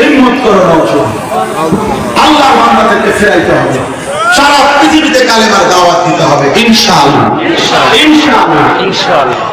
হিম্মত করো নওশন আল্লাহর বান্দাদেরকে ফেরাইতে হবে। সারা পৃথিবীতে কালেমার দাওয়াত দিতে হবে ইনশাআল্লাহ। ইনশাআল্লাহ। ইনশাআল্লাহ।